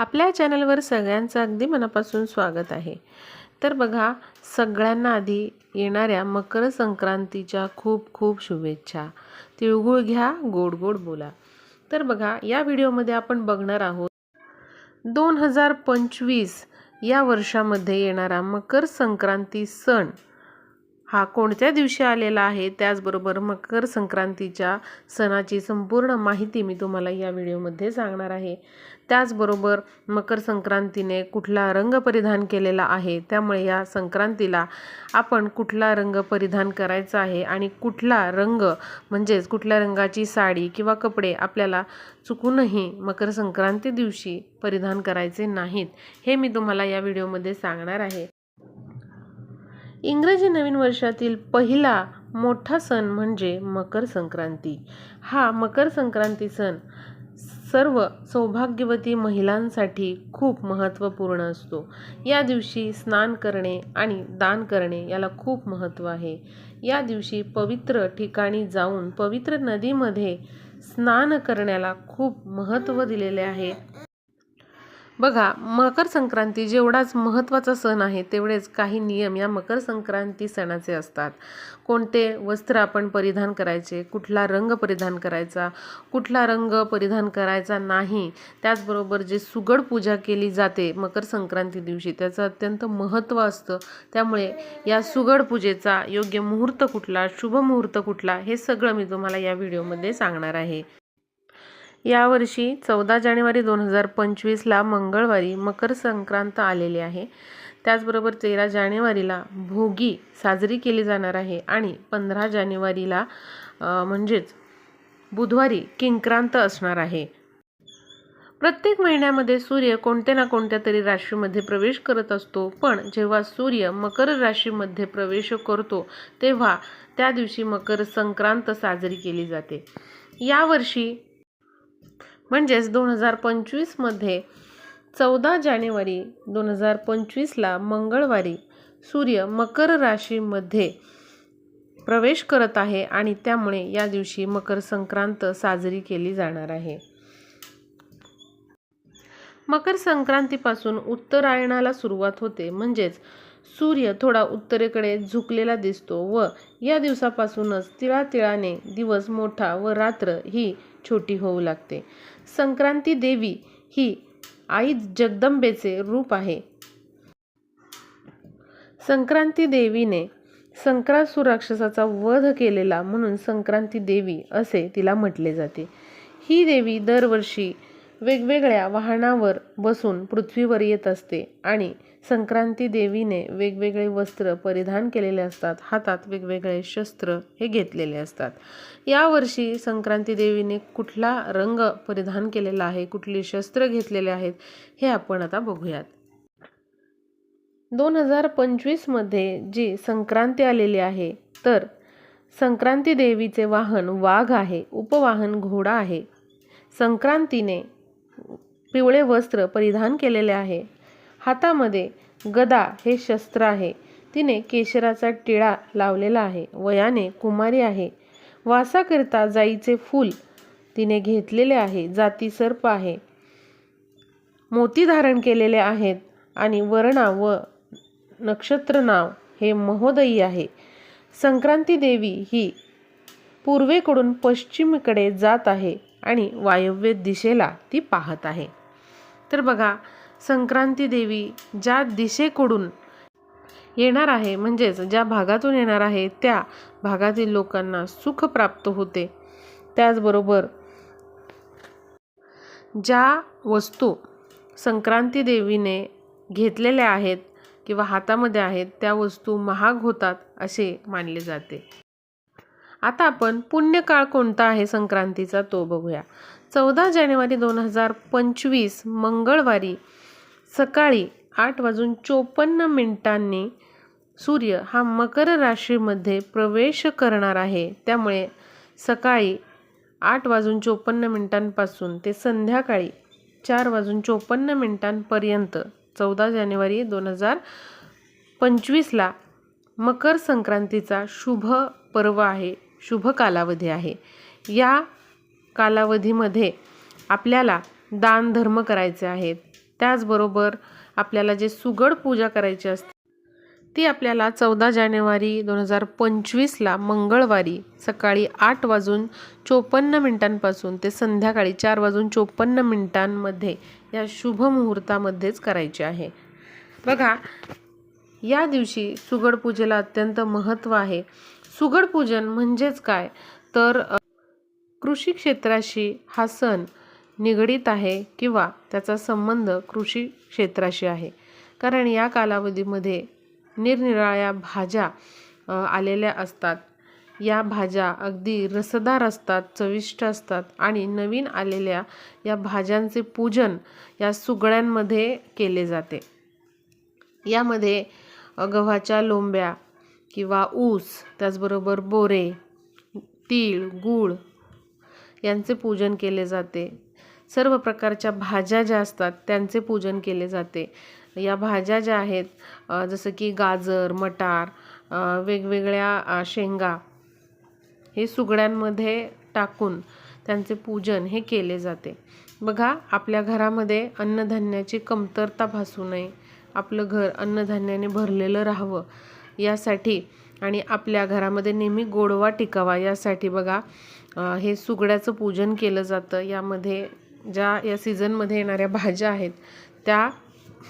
आपल्या चॅनलवर सगळ्यांचं अगदी मनापासून स्वागत आहे. तर बघा सगळ्यांना आधी येणाऱ्या मकर संक्रांतीच्या खूप खूप शुभेच्छा. तिळगुळ घ्या गोड गोड बोला. तर बघा या व्हिडिओमध्ये आपण बघणार आहोत दोन हजार पंचवीस या वर्षामध्ये येणारा मकर संक्रांती सण. हा कोणत्या दिवशी आलेला आहे? त्याचबरोबर मकर संक्रांतीच्या सणाची संपूर्ण माहिती मी तुम्हाला या व्हिडिओमध्ये सांगणार आहे. त्याचबरोबर मकर संक्रांतीने कुठला रंग परिधान केलेला आहे? त्यामुळे या संक्रांतीला आपण कुठला रंग परिधान करायचा आहे? आणि कुठला रंग म्हणजेच कुठल्या रंगाची साडी किंवा कपडे आपल्याला चुकूनही मकर संक्रांती दिवशी परिधान करायचे नाहीत हे मी तुम्हाला या व्हिडिओमध्ये सांगणार आहे. इंग्रजी नवीन वर्षातील पहिला मोठा सण म्हणजे मकर संक्रांती. हा मकर संक्रांती सण सर्व सौभाग्यवती महिलांसाठी खूप महत्त्वपूर्ण असतो. या दिवशी स्नान करणे आणि दान करणे याला खूप महत्त्व आहे. या दिवशी पवित्र ठिकाणी जाऊन पवित्र नदीमध्ये स्नान करण्याला खूप महत्त्व दिलेले आहे. बघा मकर संक्रांती जेवढाच महत्त्वाचा सण आहे तेवढेच काही नियम या मकर संक्रांती सणाचे असतात. कोणते वस्त्र आपण परिधान करायचे कुठला रंग परिधान करायचा कुठला रंग परिधान करायचा नाही त्याचबरोबर जे सुगड पूजा केली जाते मकर संक्रांती दिवशी त्याचं अत्यंत महत्त्व असतं. त्यामुळे या सुगड पूजेचा योग्य मुहूर्त कुठला शुभ मुहूर्त कुठला हे सगळं मी तुम्हाला या व्हिडिओमध्ये सांगणार आहे. यावर्षी चौदा जानेवारी दोन हजार पंचवीसला मंगळवारी मकर संक्रांत आलेली आहे. त्याचबरोबर तेरा जानेवारीला भोगी साजरी केली जाणार आहे आणि पंधरा जानेवारीला म्हणजेच बुधवारी किंक्रांत असणार आहे. प्रत्येक महिन्यामध्ये सूर्य कोणत्या ना कोणत्या तरी राशीमध्ये प्रवेश करत असतो पण जेव्हा सूर्य मकर राशीमध्ये प्रवेश करतो तेव्हा त्या दिवशी मकर संक्रांत साजरी केली जाते. यावर्षी म्हणजेच दोन हजार पंचवीसमध्ये चौदा जानेवारी दोन हजार पंचवीसला मंगळवारी सूर्य मकर राशीमध्ये प्रवेश करत आहे आणि त्यामुळे या दिवशी मकर संक्रांत साजरी केली जाणार आहे. मकर संक्रांतीपासून उत्तरायणाला सुरुवात होते. म्हणजेच सूर्य थोडा उत्तरेकडे झुकलेला दिसतो व या दिवसापासूनच तिळातिळाने दिवस मोठा व रात्र ही छोटी होऊ लागते. संक्रांती देवी ही आई जगदंबेचे रूप आहे. संक्रांती देवीने संक्रासुर राक्षसाचा वध केलेला म्हणून संक्रांती देवी असे तिला म्हटले जाते. ही देवी दरवर्षी वेगवेगळ्या वाहनावर बसून पृथ्वीवर येत असते आणि संक्रांती देवीने वेगवेगळे वस्त्र परिधान केलेले असतात. हातात वेगवेगळे शस्त्र हे घेतलेले असतात. यावर्षी संक्रांती देवीने कुठला रंग परिधान केलेला आहे कुठली शस्त्र घेतलेले आहेत हे आपण आता बघूयात. दोन हजार पंचवीसमध्ये जी संक्रांती आलेली आहे तर संक्रांती देवीचे वाहन वाघ आहे उपवाहन घोडा आहे. संक्रांतीने पिवळे वस्त्र परिधान केलेले आहे. हातामध्ये गदा हे शस्त्र आहे. तिने केशराचा टिळा लावलेला आहे. वयाने कुमारी आहे. वासाकरिता जाईचे फूल तिने घेतलेले आहे. जाती सर्प आहे. मोती धारण केलेले आहेत आणि वर्णा व नक्षत्र नाव हे महोदयी आहे. संक्रांती देवी ही पूर्वेकडून पश्चिमेकडे जात आहे आणि वायव्य दिशेला ती पाहत आहे. तर बघा संक्रांती देवी ज्या दिशेकडून येणार आहे म्हणजेच ज्या भागातून येणार आहे त्या भागातील लोकांना सुख प्राप्त होते. त्याचबरोबर ज्या वस्तू संक्रांती देवीने घेतलेल्या आहेत किंवा हातामध्ये आहेत त्या वस्तू महाग होतात असे मानले जाते. आता आपण पुण्यकाळ कोणता आहे संक्रांतीचा तो बघूया. चौदा जानेवारी दोन हजार पंचवीस मंगळवारी सकाळी आठ वाजून चोपन्न मिनिटांनी सूर्य हा मकर राशीमध्ये प्रवेश करणार आहे. त्यामुळे सकाळी आठ वाजून चोपन्न मिनिटांपासून ते संध्याकाळी चार वाजून चोपन्न मिनिटांपर्यंत चौदा जानेवारी दोन हजार पंचवीसला मकर संक्रांतीचा शुभ पर्व आहे शुभ कालावधी आहे. या कालावधीमध्ये आपल्याला दान धर्म करायचे आहेत. त्याचबरोबर आपल्याला जे सुगड पूजा करायची असते ती आपल्याला चौदा जानेवारी दोन हजार पंचवीसला मंगळवारी सकाळी आठ वाजून चोपन्न मिनिटांपासून ते संध्याकाळी चार वाजून चोपन्न मिनिटांमध्ये या शुभ मुहूर्तामध्येच करायची आहे. बघा या दिवशी सुगड पूजेला अत्यंत महत्त्व आहे. सुगड पूजन म्हणजेच काय? तर कृषी क्षेत्राशी हा सण निगडीत आहे किंवा त्याचा संबंध कृषी क्षेत्राशी आहे. कारण या कालावधीमध्ये निरनिराळ्या भाज्या आलेल्या असतात. या भाज्या अगदी रसदार असतात चविष्ट असतात आणि नवीन आलेल्या या भाज्यांचे पूजन या सुगड्यांमध्ये केले जाते. यामध्ये गव्हाच्या लोंब्या किंवा ऊस त्याचबरोबर बोरे तीळ गूळ यांचे पूजन केले जाते. सर्व प्रकारच्या भाज्या ज्या असतात त्यांचे पूजन केले जाते. या भाज्या ज्या आहेत जसं की गाजर मटार वेगवेगळ्या शेंगा हे सुगड्यांमध्ये टाकून त्यांचे पूजन हे केले जाते. बघा आपल्या घरामध्ये अन्नधान्याची कमतरता भासू नये. आपलं घर अन्नधान्याने भरलेलं राहावं यासाठी आणि आपल्या घरामध्ये नेहमी गोडवा टिकावा यासाठी बघा हे सुगड्याचं पूजन केलं जातं. यामध्ये ज्या या सीझनमध्ये येणाऱ्या भाज्या आहेत त्या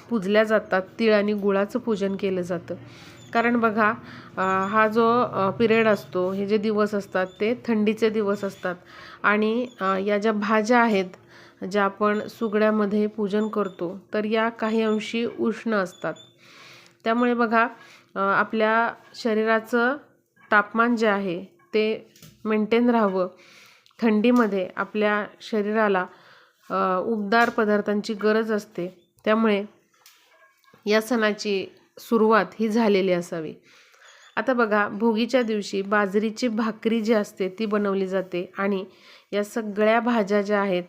पूजल्या जातात. तीळ आणि गुळाचं पूजन केलं जातं. कारण बघा हा जो पिरियड असतो हे जे दिवस असतात ते थंडीचे दिवस असतात. आणि या ज्या भाज्या आहेत ज्या आपण सुगड्यामध्ये पूजन करतो तर या काही अंशी उष्ण असतात. त्यामुळे बघा आपल्या शरीराचं तापमान जे आहे ते मेंटेन राहावं. थंडीमध्ये आपल्या शरीराला उबदार पदार्थांची गरज असते. त्यामुळे या सणाची सुरुवात ही झालेली असावी. आता बघा भोगीच्या दिवशी बाजरीची भाकरी जी असते ती बनवली जाते आणि या सगळ्या भाज्या ज्या आहेत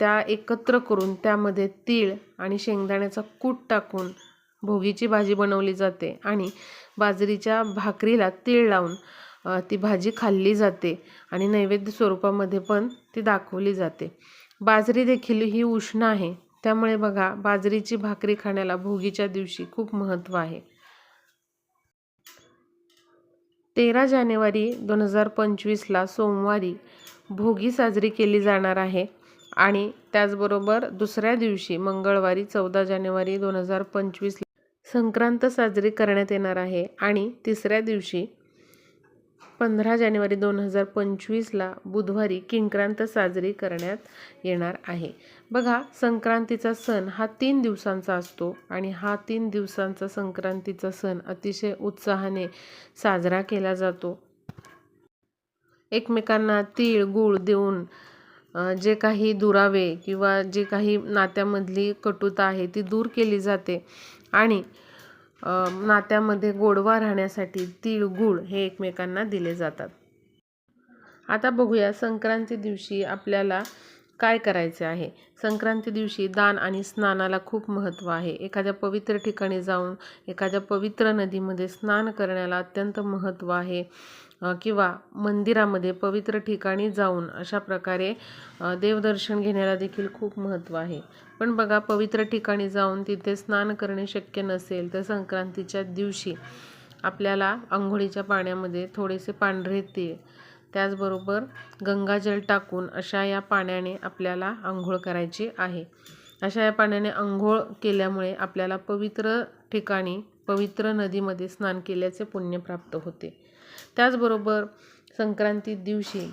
त्या एकत्र करून त्यामध्ये तीळ आणि शेंगदाण्याचा कूट टाकून भोगीची भाजी बनवली जाते आणि बाजरीच्या भाकरीला तीळ लावून ती भाजी खाल्ली जाते आणि नैवेद्य स्वरूपामध्ये पण ती दाखवली जाते. बाजरी देखील ही उष्ण आहे. त्यामुळे बघा बाजरीची भाकरी खाण्याला भोगीच्या दिवशी खूप महत्त्व आहे. तेरा जानेवारी दोन हजार पंचवीसला सोमवारी भोगी साजरी केली जाणार आहे आणि त्याचबरोबर दुसऱ्या दिवशी मंगळवारी चौदा जानेवारी दोन हजार पंचवीसला संक्रांत साजरी करण्यात येणार आहे आणि तिसऱ्या दिवशी पंधरा जानेवारी दोन हजार पंचवीसला बुधवारी किंक्रांत साजरी करण्यात येणार आहे. बघा संक्रांतीचा सण हा तीन दिवसांचा असतो आणि हा तीन दिवसांचा संक्रांतीचा सण अतिशय उत्साहाने साजरा केला जातो. एकमेकांना तीळ गूळ देऊन जे काही दुरावे किंवा जे काही नात्यामधली कटुता आहे ती दूर केली जाते. आणि नात्यामध्ये गोडवा राहण्यासाठी तीळ गूळ हे एकमेकांना दिले जातात. आता बघूया संक्रांती दिवशी आपल्याला काय करायचे आहे. संक्रांती दिवशी दान आणि स्नानाला खूप महत्त्व आहे. एखाद्या पवित्र ठिकाणी जाऊन एखाद्या पवित्र नदीमध्ये स्नान करण्याला अत्यंत महत्त्व आहे. किंवा मंदिरामध्ये पवित्र ठिकाणी जाऊन अशा प्रकारे देवदर्शन घेण्याला देखील खूप महत्त्व आहे. पण बघा पवित्र ठिकाणी जाऊन तिथे स्नान करणे शक्य नसेल तर संक्रांतीच्या दिवशी आपल्याला आंघोळीच्या पाण्यामध्ये थोडेसे पांढरे तीळ त्याचबरोबर गंगाजल टाकून अशा या पाण्याने आपल्याला आंघोळ करायची आहे. अशा या पाण्याने आंघोळ केल्यामुळे आपल्याला पवित्र ठिकाणी पवित्र नदीमध्ये स्नान केल्याचे पुण्य प्राप्त होते. त्याचबरोबर संक्रांती दिवशी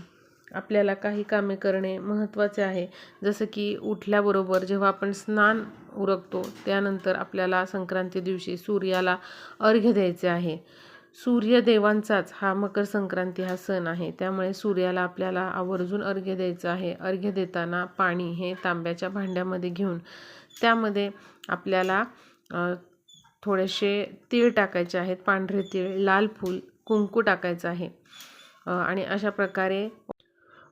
आपल्याला काही कामे करणे महत्त्वाचे आहे. जसं की उठल्याबरोबर जेव्हा आपण स्नान उरकतो त्यानंतर आपल्याला संक्रांती दिवशी सूर्याला अर्घ्य द्यायचे आहे. सूर्यदेवांचाच हा मकर संक्रांती हा सण आहे. त्यामुळे सूर्याला आपल्याला आवर्जून अर्घ्य द्यायचं आहे. अर्घ्य देताना पाणी हे तांब्याच्या भांड्यामध्ये घेऊन त्यामध्ये आपल्याला थोडेसे तीळ टाकायचे आहेत. पांढरे तीळ लाल फूल कुंकू टाकायचं आहे. आणि अशा प्रकारे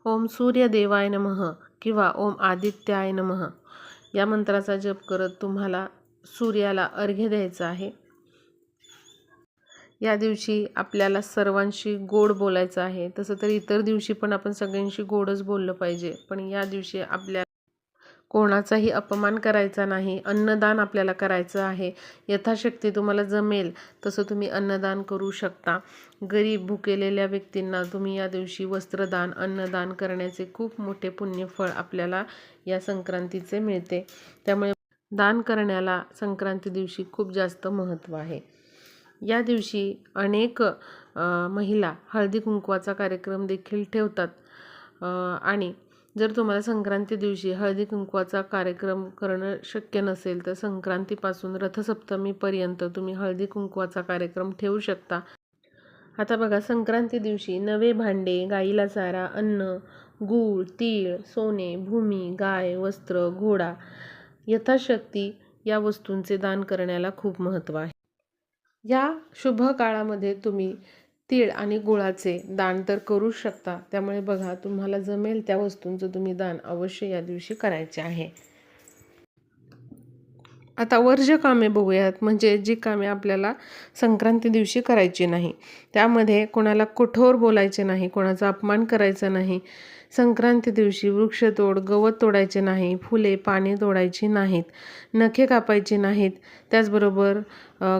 ओम सूर्यदेवाय नमः किंवा ओम आदित्याय नमः या मंत्राचा जप करत तुम्हाला सूर्याला अर्घ्य द्यायचं आहे. या दिवशी आपल्याला सर्वांशी गोड बोलायचं आहे. तसं तर इतर दिवशी पण आपण सगळ्यांशी गोडच बोललं पाहिजे. पण या दिवशी आपल्या कोणाचाही अपमान करायचा नाही. अन्नदान आपल्याला करायचं आहे. यथाशक्ती तुम्हाला जमेल तसं तुम्ही अन्नदान करू शकता. गरीब भुकेलेल्या व्यक्तींना तुम्ही या दिवशी वस्त्रदान अन्नदान करण्याचे खूप मोठे पुण्यफळ आपल्याला या संक्रांतीचे मिळते. त्यामुळे दान करण्याला संक्रांती दिवशी खूप जास्त महत्त्व आहे. या दिवशी अनेक महिला हळदी कुंकवाचा कार्यक्रम देखील ठेवतात. आणि जर तुम्हाला संक्रांती दिवशी हळदी कुंकवाचा कार्यक्रम करणं शक्य नसेल तर संक्रांतीपासून रथसप्तमीपर्यंत तुम्ही हळदी कुंकवाचा कार्यक्रम ठेवू शकता. आता बघा संक्रांती दिवशी नवे भांडे गाईला चारा अन्न गूळ तीळ सोने भूमी गाय वस्त्र घोडा यथाशक्ती या वस्तूंचे दान करण्याला खूप महत्त्व आहे. या शुभ काळामध्ये तुम्ही तीळ आणि गुळाचे दान तर करूच शकता. त्यामुळे बघा तुम्हाला जमेल त्या वस्तूंचं तुम्ही दान अवश्य या दिवशी करायचे आहे. आता वर्ज्य कामे बघूयात म्हणजे जी कामे आपल्याला संक्रांती दिवशी करायची नाही त्यामध्ये कोणाला कठोर बोलायचे नाही कोणाचा अपमान करायचा नाही संक्रांती दिवशी वृक्षतोड गवत तोडायचे नाही फुले पाने तोडायची नाहीत नखे कापायची नाहीत त्याचबरोबर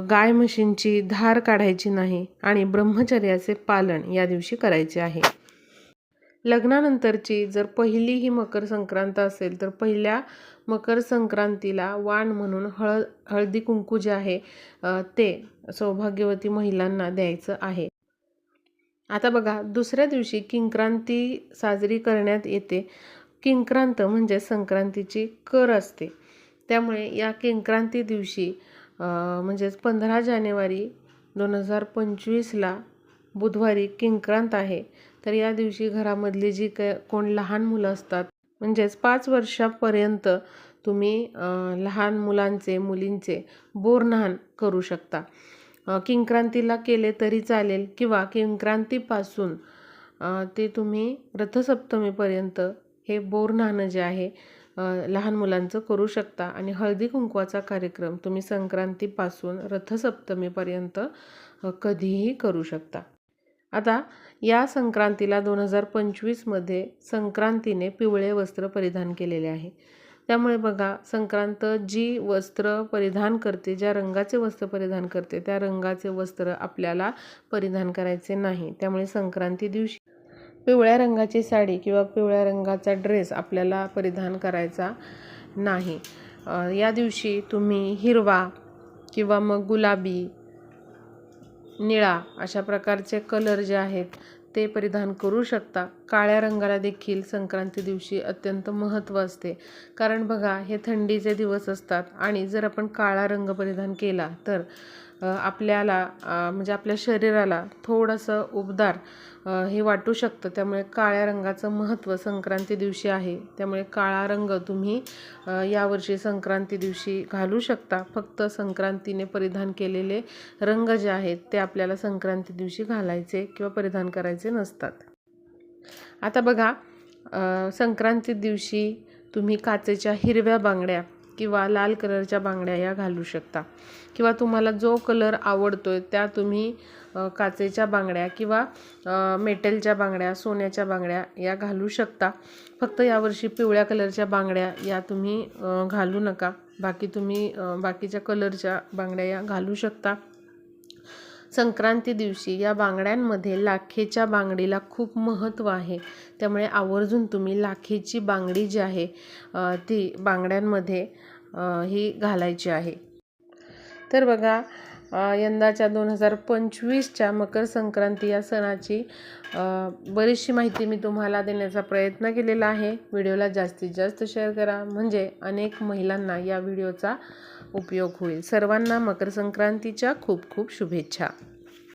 गाय म्हशींची धार काढायची नाही आणि ब्रह्मचर्याचे पालन या दिवशी करायचे आहे. लग्नानंतरची जर पहिली ही मकर संक्रांत असेल तर पहिल्या मकर संक्रांतीला वाण म्हणून हळ हळदी कुंकू जे आहे ते सौभाग्यवती महिलांना द्यायचं आहे. आता बघा दुसऱ्या दिवशी किंक्रांती साजरी करण्यात येते. किंक्रांत म्हणजे संक्रांतीची कर असते. त्यामुळे या किंक्रांती दिवशी म्हणजेच पंधरा जानेवारी दोन हजार पंचवीसला बुधवारी किंक्रांत आहे. तर या दिवशी घरामधली जी क कोण लहान मुलं असतात म्हणजेच पाच वर्षापर्यंत तुम्ही लहान मुलांचे मुलींचे बोरन्हाण करू शकता. किंक्रांतीला केले तरी चालेल किंवा किंक्रांतीपासून ते तुम्ही रथसप्तमीपर्यंत हे बोरन्हाणं जे आहे लहान मुलांचं करू शकता. आणि हळदी कुंकवाचा कार्यक्रम तुम्ही संक्रांतीपासून रथसप्तमीपर्यंत कधीही करू शकता. आता या संक्रांतीला दोन हजार पंचवीसमध्ये संक्रांतीने पिवळे वस्त्र परिधान केलेले आहे. त्यामुळे बघा संक्रांत जी वस्त्र परिधान करते ज्या रंगाचे वस्त्र परिधान करते त्या रंगाचे वस्त्र आपल्याला परिधान करायचे नाही. त्यामुळे संक्रांती दिवशी पिवळ्या रंगाची साडी किंवा पिवळ्या रंगाचा ड्रेस आपल्याला परिधान करायचा नाही. या दिवशी तुम्ही हिरवा किंवा मग गुलाबी निळा अशा प्रकारचे कलर जे आहेत ते परिधान करू शकता. काळ्या रंगाला देखील संक्रांती दिवशी अत्यंत महत्त्व असते. कारण बघा हे थंडीचे दिवस असतात आणि जर आपण काळा रंग परिधान केला तर आपल्याला म्हणजे आपल्या शरीराला थोडंसं उबदार हे वाटू शकतं. त्यामुळे काळ्या रंगाचं महत्त्व संक्रांती दिवशी आहे. त्यामुळे काळा रंग तुम्ही यावर्षी संक्रांती दिवशी घालू शकता. फक्त संक्रांतीने परिधान केलेले रंग जे आहेत ते आपल्याला संक्रांती दिवशी घालायचे किंवा परिधान करायचे नसतात. आता बघा संक्रांती दिवशी तुम्ही काचेच्या हिरव्या बांगड्या किंवा लाल कलरच्या बांगड्या या घालू शकता. किंवा तुम्हाला जो कलर आवडतो आहे त्या तुम्ही काचेच्या बांगड्या किंवा मेटलच्या बांगड्या सोन्याच्या बांगड्या या घालू शकता. फक्त यावर्षी पिवळ्या कलरच्या बांगड्या या तुम्ही घालू नका. बाकी तुम्ही बाकीच्या कलरच्या बांगड्या या घालू शकता. संक्रांती दिवशी या बांगड्यांमध्ये लाखेच्या बांगडीला खूप महत्त्व आहे. त्यामुळे आवर्जून तुम्ही लाखेची बांगडी जी आहे ती बांगड्यांमध्ये ही घालायची आहे. तर बघा यंदाच्या दोन हजार पंचवीसच्या मकर संक्रांती या सणाची बरीचशी माहिती मी तुम्हाला देण्याचा प्रयत्न केलेला आहे. व्हिडिओला जास्तीत जास्त शेअर करा. म्हणजे अनेक महिलांना या व्हिडिओचा उपयोग होईल. सर्वांना मकर संक्रांतीच्या खूप खूप शुभेच्छा.